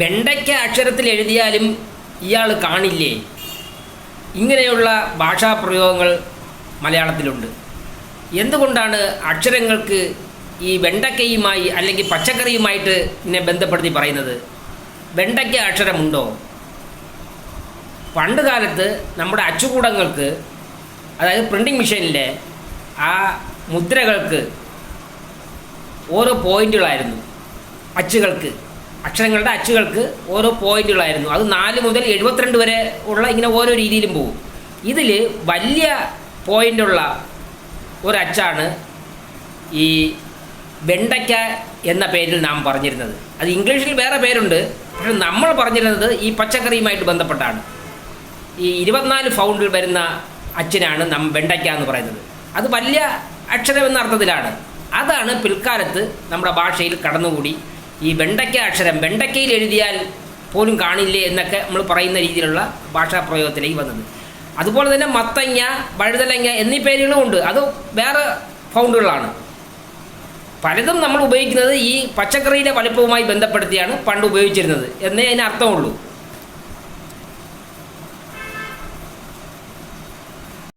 വെണ്ടയ്ക്ക അക്ഷരത്തിൽ എഴുതിയാലും ഇയാൾ കാണില്ലേ? ഇങ്ങനെയുള്ള ഭാഷാപ്രയോഗങ്ങൾ മലയാളത്തിലുണ്ട്. എന്തുകൊണ്ടാണ് അക്ഷരങ്ങൾക്ക് ഈ വെണ്ടക്കയുമായി അല്ലെങ്കിൽ പച്ചക്കറിയുമായിട്ട് ഇതിനെ ബന്ധപ്പെടുത്തി പറയുന്നത്? വെണ്ടയ്ക്ക അക്ഷരമുണ്ടോ? പണ്ട് കാലത്ത് നമ്മുടെ അച്ചുകൂടങ്ങൾക്ക് അതായത് പ്രിന്റിംഗ് മെഷീനിലെ ആ മുദ്രകൾക്ക് ഓരോ പോയിന്റുകളായിരുന്നു അച്ചുകൾക്ക്. അക്ഷരങ്ങളുടെ അച്ചുകൾക്ക് ഓരോ പോയിന്റുകളായിരുന്നു. അത് നാല് മുതൽ എഴുപത്തിരണ്ട് വരെ ഉള്ള ഇങ്ങനെ ഓരോ രീതിയിലും പോകും ഇതിൽ വലിയ പോയിന്റുള്ള ഒരച്ചാണ് ഈ വെണ്ടയ്ക്ക എന്ന പേരിൽ നാം പറഞ്ഞിരുന്നത്. അത് ഇംഗ്ലീഷിൽ വേറെ പേരുണ്ട്. പക്ഷെ നമ്മൾ പറഞ്ഞിരുന്നത് ഈ പച്ചക്കറിയുമായിട്ട് ബന്ധപ്പെട്ടാണ്. ഈ ഇരുപത്തിനാല് ഫൗണ്ടിൽ വരുന്ന അച്ഛനാണ് നം വെണ്ടയ്ക്ക എന്ന് പറയുന്നത്. അത് വലിയ അക്ഷരം എന്ന അർത്ഥത്തിലാണ്. അതാണ് പിൽക്കാലത്ത് നമ്മുടെ ഭാഷയിൽ കടന്നുകൂടി ഈ വെണ്ടയ്ക്ക അക്ഷരം വെണ്ടയ്ക്കയിൽ എഴുതിയാൽ പോലും കാണില്ലേ എന്നൊക്കെ നമ്മൾ പറയുന്ന രീതിയിലുള്ള ഭാഷാ പ്രയോഗത്തിലേക്ക് വന്നത്. അതുപോലെ തന്നെ മത്തങ്ങ വഴുതലങ്ങ എന്നീ പേരുകളും ഉണ്ട്. അത് വേറെ ഫൗണ്ടുകളാണ്. പലതും നമ്മൾ ഉപയോഗിക്കുന്നത് ഈ പച്ചക്കറിയിലെ വലുപ്പവുമായി ബന്ധപ്പെടുത്തിയാണ് പണ്ട് ഉപയോഗിച്ചിരുന്നത് എന്നേ അതിന് അർത്ഥമുള്ളൂ.